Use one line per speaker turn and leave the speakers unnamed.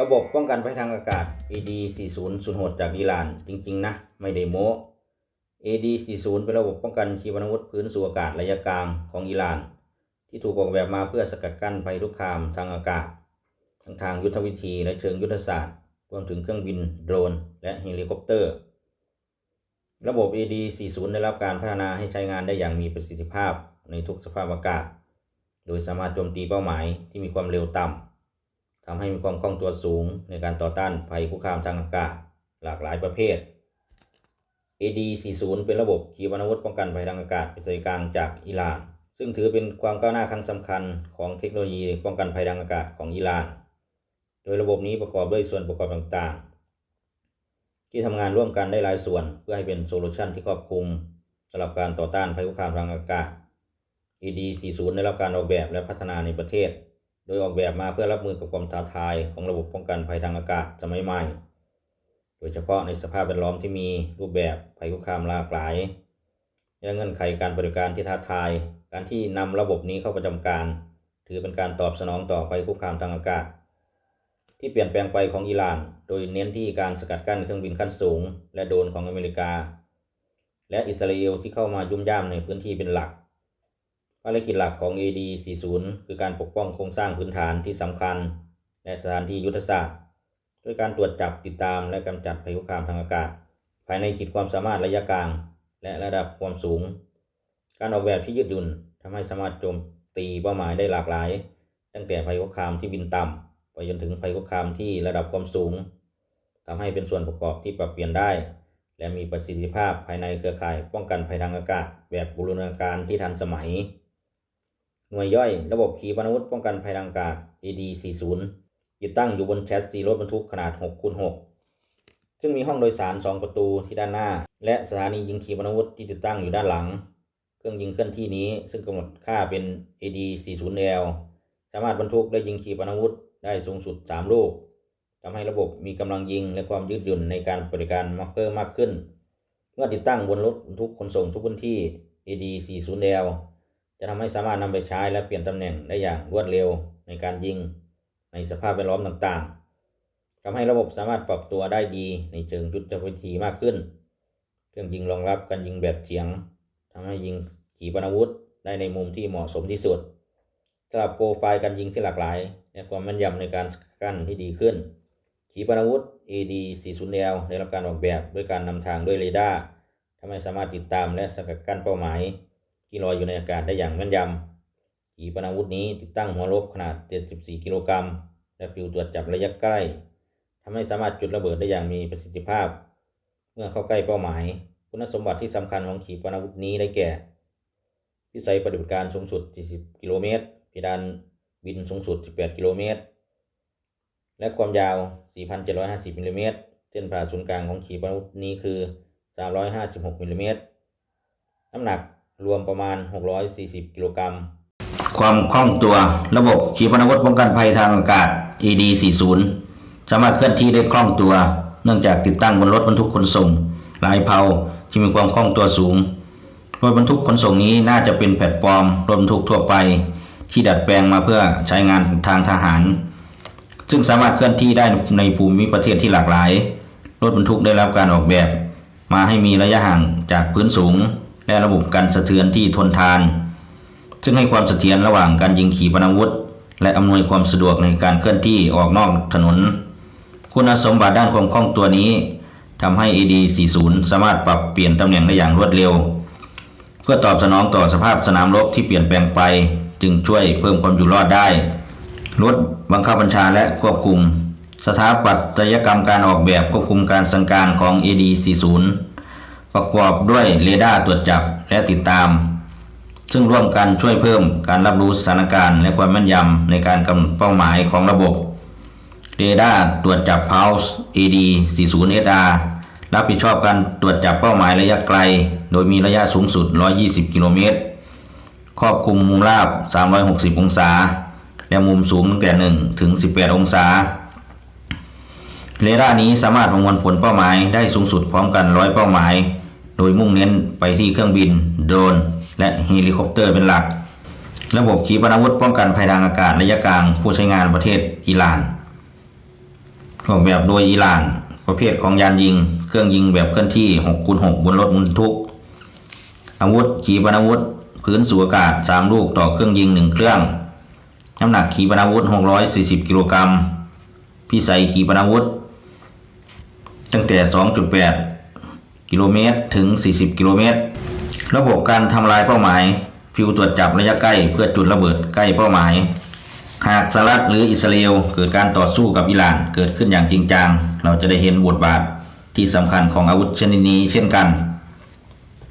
ระบบป้องกันภัยทางอากาศ AD 40สุนโหดจากอิหร่าน จริง ๆ นะ ไม่ได้โม้ AD 40เป็นระบบป้องกันขีปนาวุธพื้นสู่อากาศระยะกลางของอิหร่าน ที่ถูกออกแบบมาเพื่อสกัดกั้นภัยคุกคามทางอากาศทั้งทางยุทธวิธีและเชิงยุทธศาสตร์รวมถึงเครื่องบินโดรน และเฮลิคอปเตอร์ ระบบ AD 40ได้รับการพัฒนาให้ใช้งานได้อย่างมีประสิทธิภาพในทุกสภาพอากาศ โดยสามารถโจมตีเป้าหมายที่มีความเร็วต่ำ ทำให้มีความคล่องตัวสูงในการต่อต้านภัยคุกคามทางอากาศหลากหลายประเภท AD 40 เป็นระบบขีปนาวุธป้องกันภัยทางอากาศเป็นใจกลางจากอิหร่าน ซึ่งถือเป็นความก้าวหน้าครั้งสำคัญของเทคโนโลยีป้องกันภัยทางอากาศของอิหร่าน โดยระบบนี้ประกอบด้วยส่วนประกอบต่างๆ ที่ทำงานร่วมกันได้หลายส่วน เพื่อให้เป็นโซลูชันที่ครอบคลุมสำหรับการต่อต้านภัยคุกคามทางอากาศ AD 40 ได้รับการออกแบบและพัฒนาในประเทศ โดยออกแบบมาเพื่อรับมือกับความท้าทายของระบบป้องกันภัยทางอากาศสมัยใหม่ โดยเฉพาะในสภาพแวดล้อมที่มีรูปแบบภัยคุกคามหลากหลาย และเงื่อนไขการบริการที่ท้าทาย การที่นำระบบนี้เข้าประจำการ ถือเป็นการตอบสนองต่อภัยคุกคามทางอากาศ ที่เปลี่ยนแปลงไปของอิหร่าน โดยเน้นที่การสกัดกั้นเครื่องบินขั้นสูง และโดรนของอเมริกา และอิสราเอลที่เข้ามายุ่มย่ามในพื้นที่เป็นหลัก ภารกิจหลักของ AD 40 คือการปกป้องโครงสร้างพื้นฐานที่สำคัญ และสถานที่ยุทธศาสตร์ด้วยการตรวจจับติดตามและกำจัดภัยคุกคามทางอากาศ ภายในขีดความสามารถระยะกลาง และระดับความสูง การออกแบบที่ยืดหยุ่นทำให้สามารถโจมตีเป้าหมายได้หลากหลาย ตั้งแต่ภัยคุกคามที่บินต่ำไปจนถึงภัยคุกคามที่ระดับความสูงทำให้เป็นส่วนประกอบที่ปรับเปลี่ยนได้ และมีประสิทธิภาพภายในเครือข่ายป้องกันภัยทางอากาศ แบบบูรณาการที่ทันสมัย หน่วยย่อย ระบบขีปนาวุธป้องกันภัยทางอากาศ AD40 ติดตั้งอยู่บนแชสซีรถบรรทุกขนาด6คูณ6ซึ่งมีห้องโดยสาร 2 ประตูที่ด้านหน้า และสถานียิงขีปนาวุธที่ติดตั้งอยู่ด้านหลัง เครื่องยิงเคลื่อนที่นี้ซึ่งกำหนดค่าเป็น AD40L สามารถบรรทุกและยิงขีปนาวุธได้สูงสุด 3 ลูกทำให้ระบบมีกำลังยิงและความยืดหยุ่นในการบริการมากเพิ่มมากขึ้น เมื่อติดตั้งบนรถบรรทุกขนส่งทุกพื้นที่ AD40L จะทำให้สามารถนำไปใช้และเปลี่ยนตำแหน่งได้อย่างรวดเร็วในการยิงในสภาพแวดล้อมต่างๆทำให้ระบบสามารถปรับตัวได้ดีในเชิงยุทธวิธีมากขึ้น เครื่องยิงรองรับการยิงแบบเฉียงทำให้ยิงขีปนาวุธได้ในมุมที่เหมาะสมที่สุดสำหรับโปรไฟล์การยิงที่หลากหลายและความแม่นยำในการสกัดกั้นที่ดีขึ้น ขีปนาวุธ AD40L ได้รับการออกแบบด้วยการนำทางด้วยเรดาร์ทำให้สามารถติดตามและสกัดกั้นเป้าหมาย ที่ลอยอยู่ในอากาศได้อย่างแม่นยำขีปนาวุธนี้ติดตั้งหัวลบขนาด 74 กิโลกรัม และฟิวตรวจจับระยะใกล้ทำให้สามารถจุดระเบิดได้อย่างมีประสิทธิภาพ เมื่อเข้าใกล้เป้าหมาย คุณสมบัติที่สำคัญของขีปนาวุธนี้ได้แก่วิสัยปฏิบัติการสูงสุด 40 กิโลเมตรเพดานบินสูงสุด 18 กิโลเมตร และความยาว 4,750มิลลิเมตร เส้นผ่าศูนย์กลางของขีปนาวุธนี้คือ 356มิลลิเมตร น้ำหนัก รวมประมาณ 640 กิโลกรัม ความคล่องตัวระบบขีปนาวุธป้องกันภัยทางอากาศ AD40 สามารถเคลื่อนที่ได้คล่องตัว เนื่องจากติดตั้งบนรถบรรทุกขนส่งหลายเพาที่มีความคล่องตัวสูง รถบรรทุกขนส่งนี้น่าจะเป็นแพลตฟอร์มรถบรรทุกทั่วไป ที่ดัดแปลงมาเพื่อใช้งานทางทหาร ซึ่งสามารถเคลื่อนที่ได้ในภูมิประเทศที่หลากหลาย รถบรรทุกได้รับการออกแบบ มาให้มีระยะห่างจากพื้นสูง และระบบกันสะเทือนที่ทนทาน ซึ่งให้ความเสถียรระหว่างการยิงขีปนาวุธ และอำนวยความสะดวกในการเคลื่อนที่ออกนอกถนน คุณสมบัติด้านความคล่องตัวนี้ทำให้ AD40 สามารถปรับเปลี่ยนตำแหน่งได้อย่างรวดเร็ว เพื่อตอบสนองต่อสภาพสนามรบที่เปลี่ยนแปลงไป จึงช่วยเพิ่มความอยู่รอดได้ลดบังคับบัญชาและควบคุม สถาปัตยกรรมการออกแบบควบคุมการสั่งการของ AD40 ประกอบด้วยเรดาร์ตรวจจับและติดตาม ซึ่งร่วมกันช่วยเพิ่มการรับรู้สถานการณ์และความแม่นยำในการกำหนดเป้าหมายของระบบเรดาร์ตรวจจับ Pulse AD40SR รับผิดชอบการตรวจจับเป้าหมายระยะไกล โดยมีระยะสูงสุด 120 กิโลเมตร ครอบคลุมมุมราบ 360 องศา และมุมสูงตั้งแต่ 1 ถึง 18 องศา เรดาร์นี้สามารถประมวลผลเป้าหมายได้สูงสุดพร้อมกัน 100 เป้าหมาย โดยมุ่งเน้นไปที่เครื่องบิน โดรน และเฮลิคอปเตอร์เป็นหลัก ระบบขีปนาวุธป้องกันภัยทางอากาศระยะกลางผู้ใช้งานประเทศอิหร่านออกแบบโดยอิหร่าน ประเภทของยานยิง เครื่องยิงแบบเคลื่อนที่6คูณ6บนรถบรรทุก อาวุธขีปนาวุธพื้นสู่อากาศ 3 ลูกต่อเครื่องยิง 1 เครื่อง น้ำหนักขีปนาวุธ 640 กิโลกรัม พิสัยขีปนาวุธ ตั้งแต่ 2.8 กิโลเมตรถึง 40 กิโลเมตร ระบบการทำลายเป้าหมาย ฟิวตรวจจับระยะใกล้เพื่อจุดระเบิดใกล้เป้าหมาย หากสหรัฐหรืออิสราเอลเกิดการต่อสู้กับอิหร่านเกิดขึ้นอย่างจริงจัง เราจะได้เห็นบทบาทที่สำคัญของอาวุธชนิดนี้เช่นกัน